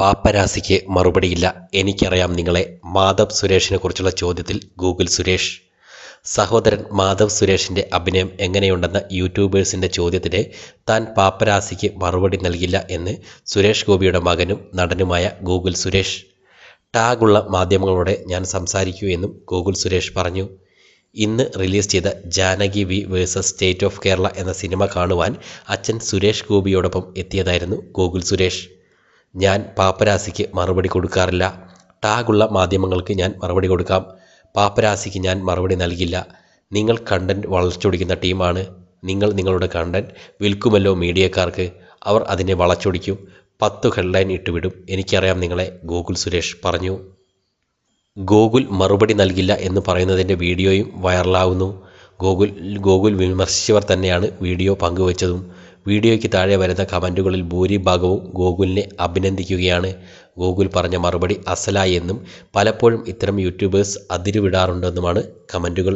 പാപ്പരാസിക്ക് മറുപടിയില്ല. എനിക്കറിയാം നിങ്ങളെ. മാധവ് സുരേഷിനെ കുറിച്ചുള്ള ചോദ്യത്തിൽ ഗൂഗിൾ സുരേഷ്. സഹോദരൻ മാധവ് സുരേഷിന്റെ അഭിനയം എങ്ങനെയുണ്ടെന്ന യൂട്യൂബേഴ്സിന്റെ ചോദ്യത്തിന് താൻ പാപ്പരാസിക്ക് മറുപടി നൽകില്ല എന്ന് സുരേഷ് ഗോപിയുടെ മകനും നടനുമായ ഗൂഗിൾ സുരേഷ്. ടാഗുള്ള മാധ്യമങ്ങളോടെ ഞാൻ സംസാരിക്കൂ എന്നും ഗൂഗിൾ സുരേഷ് പറഞ്ഞു. ഇന്ന് റിലീസ് ചെയ്ത Janaki V versus state of Kerala എന്ന സിനിമ കാണുവാൻ അച്ഛൻ സുരേഷ് ഗോപിയോടൊപ്പം എത്തിയതായിരുന്നു ഗൂഗിൾ സുരേഷ്. ഞാൻ പാപ്പരാസിക്ക് മറുപടി കൊടുക്കാറില്ല. ടാഗുള്ള മാധ്യമങ്ങൾക്ക് ഞാൻ മറുപടി കൊടുക്കാം. പാപ്പരാസിക്ക് ഞാൻ മറുപടി നൽകില്ല. നിങ്ങൾ കണ്ടന്റ് വളച്ചൊടിക്കുന്ന ടീമാണ്. നിങ്ങൾ നിങ്ങളുടെ കണ്ടന്റ് വിൽക്കുമല്ലോ മീഡിയക്കാർക്ക്. അവർ അതിനെ വളച്ചൊടിക്കും പത്ത് ഹെഡ്ലൈൻ ഇട്ടുവിടും. എനിക്കറിയാം നിങ്ങളെ ഗൂഗിൾ സുരേഷ് പറഞ്ഞു. ഗൂഗിൾ മറുപടി നൽകില്ല എന്ന് പറയുന്നതിന്റെ വീഡിയോയും വൈറലാവുന്നു. ഗൂഗിൾ ഗൂഗിൾ വിമർശിച്ചവർ തന്നെയാണ് വീഡിയോ പങ്കുവച്ചതും. വീഡിയോയ്ക്ക് താഴെ വരുന്ന കമന്റുകളിൽ ഭൂരിഭാഗവും ഗൂഗിളിനെ അഭിനന്ദിക്കുകയാണ്. ഗൂഗിൾ പറഞ്ഞ മറുപടി അസലായി എന്നും പലപ്പോഴും ഇത്തരം യൂട്യൂബേഴ്സ് അതിരുവിടാറുണ്ടെന്നുമാണ് കമന്റുകൾ